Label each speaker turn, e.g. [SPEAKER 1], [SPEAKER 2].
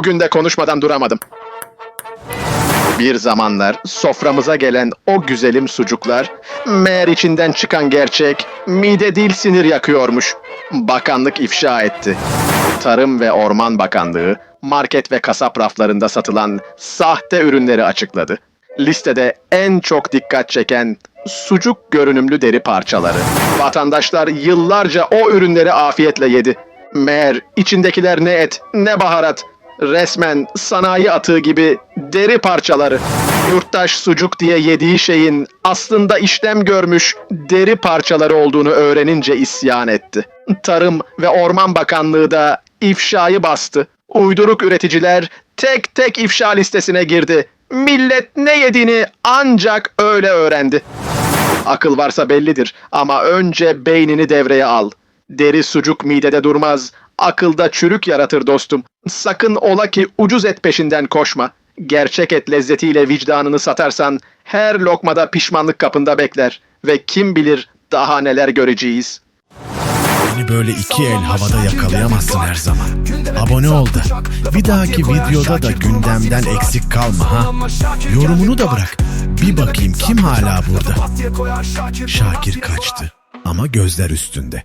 [SPEAKER 1] Bugün de konuşmadan duramadım. Bir zamanlar soframıza gelen o güzelim sucuklar, meğer içinden çıkan gerçek, mide değil sinir yakıyormuş. Bakanlık ifşa etti. Tarım ve Orman Bakanlığı, market ve kasap raflarında satılan sahte ürünleri açıkladı. Listede en çok dikkat çeken sucuk görünümlü deri parçaları. Vatandaşlar yıllarca o ürünleri afiyetle yedi. Meğer içindekiler ne et, ne baharat, resmen sanayi atığı gibi deri parçaları. Yurttaş sucuk diye yediği şeyin aslında işlem görmüş deri parçaları olduğunu öğrenince isyan etti. Tarım ve Orman Bakanlığı da ifşayı bastı. Uyduruk üreticiler tek tek ifşa listesine girdi. Millet ne yediğini ancak öyle öğrendi. Akıl varsa bellidir ama önce beynini devreye al. Deri sucuk midede durmaz, akılda çürük yaratır dostum. Sakın ola ki ucuz et peşinden koşma. Gerçek et lezzetiyle vicdanını satarsan her lokmada pişmanlık kapında bekler ve kim bilir daha neler göreceğiz.
[SPEAKER 2] Beni böyle iki el havada yakalayamazsın her zaman. Abone ol da. Bir dahaki videoda da gündemden eksik kalma ha. Yorumunu da bırak. Bir bakayım kim hala burada. Şakir kaçtı ama gözler üstünde.